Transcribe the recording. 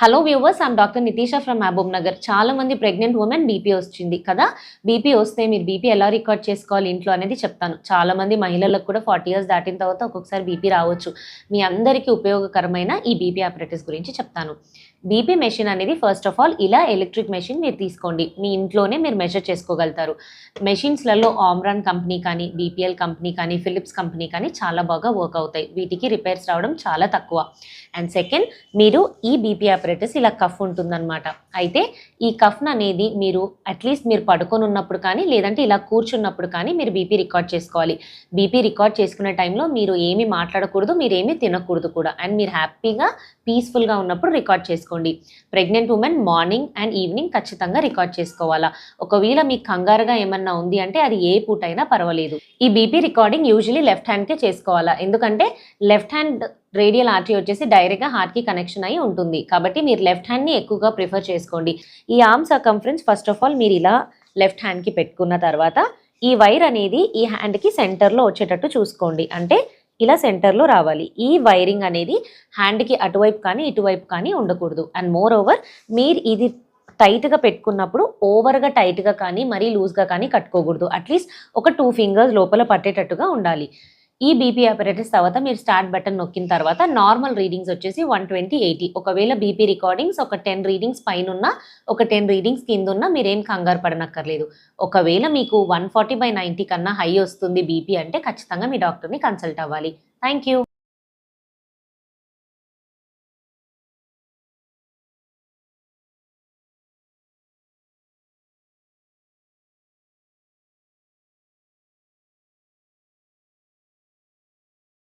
Hello viewers I'm doctor Nitisha from Mahabubnagar చాలా మంది pregnant women BP వచ్చింది కదా? బీపీ వస్తే మీరు బీపీ ఎలా రికార్డ్ చేసుకోవాలి ఇంట్లో అనేది చెప్తాను. చాలా మంది మహిళలకు కూడా ఫార్టీ ఇయర్స్ దాటిన తర్వాత ఒక్కొక్కసారి బీపీ రావచ్చు. మీ అందరికీ ఉపయోగకరమైన ఈ బీపీ ఆపరేటర్స్ గురించి చెప్తాను. బీపీ మెషిన్ అనేది ఫస్ట్ ఆఫ్ ఆల్ ఇలా ఎలక్ట్రిక్ మెషిన్ మీరు తీసుకోండి. మీ ఇంట్లోనే మీరు మెజర్ చేసుకోగలుగుతారు. మెషిన్స్లలో ఆమ్రాన్ కంపెనీ కానీ బీపీఎల్ కంపెనీ కానీ ఫిలిప్స్ కంపెనీ కానీ చాలా బాగా వర్క్ అవుతాయి. వీటికి రిపేర్స్ రావడం చాలా తక్కువ. అండ్ సెకండ్ మీరు ఈ బీపీ ఆపరేటర్స్ ఇలా కఫ్ ఉంటుందన్నమాట. అయితే ఈ కఫ్న్ అనేది మీరు అట్లీస్ట్ మీరు పడుకొని ఉన్నప్పుడు కానీ లేదంటే ఇలా కూర్చున్నప్పుడు కానీ మీరు బీపీ రికార్డ్ చేసుకోవాలి. బీపీ రికార్డ్ చేసుకునే టైంలో మీరు ఏమీ మాట్లాడకూడదు మీరు ఏమీ తినకూడదు కూడా. అండ్ మీరు హ్యాపీగా పీస్ఫుల్గా ఉన్నప్పుడు రికార్డ్ చేసుకోండి. Pregnant women morning and evening ఖచ్చితంగా రికార్డ్ చేసుకోవాలా. ఒకవేళ మీకు కంగారుగా ఏమన్నా ఉంది అంటే అది ఏ పూట అయినా పర్వాలేదు. ఈ బీపీ రికార్డింగ్ యూజువలీ లెఫ్ట్ హ్యాండ్కే చేసుకోవాలా. ఎందుకంటే లెఫ్ట్ హ్యాండ్ రేడియల్ ఆర్టరీ వచ్చేసి డైరెక్ట్గా హార్ట్కి కనెక్షన్ అయి ఉంటుంది. కాబట్టి మీరు లెఫ్ట్ హ్యాండ్ని ఎక్కువగా ప్రిఫర్ చేసుకోండి. ఈ arm circumference first of all మీరు ఇలా లెఫ్ట్ హ్యాండ్కి పెట్టుకున్న తర్వాత ఈ వైర్ అనేది ఈ హ్యాండ్కి సెంటర్లో వచ్చేటట్టు చూసుకోండి. అంటే ఇలా సెంటర్లో రావాలి. ఈ వైరింగ్ అనేది హ్యాండ్కి అటువైపు కానీ ఇటువైపు కానీ ఉండకూడదు. అండ్ మోర్ ఓవర్ మీరు ఇది టైట్గా పెట్టుకున్నప్పుడు ఓవర్గా టైట్గా కానీ మరీ లూజ్గా కానీ కట్టుకోకూడదు. అట్లీస్ట్ ఒక టూ ఫింగర్స్ లోపల పట్టేటట్టుగా ఉండాలి. ఈ బీపీ ఆపరేటర్స్ తర్వాత మీరు స్టార్ట్ బటన్ నొక్కిన తర్వాత నార్మల్ రీడింగ్స్ వచ్చేసి వన్ ట్వంటీ ఎయిటీ ఒకవేళ బీపీ రికార్డింగ్స్ ఒక టెన్ రీడింగ్స్ పైన ఉన్న ఒక టెన్ రీడింగ్స్ కింద ఉన్న మీరేం కంగారు పడనక్కర్లేదు. ఒకవేళ మీకు వన్ ఫార్టీ బై నైంటీ కన్నా హై వస్తుంది బీపీ అంటే ఖచ్చితంగా మీ డాక్టర్ని కన్సల్ట్ అవ్వాలి. Thank you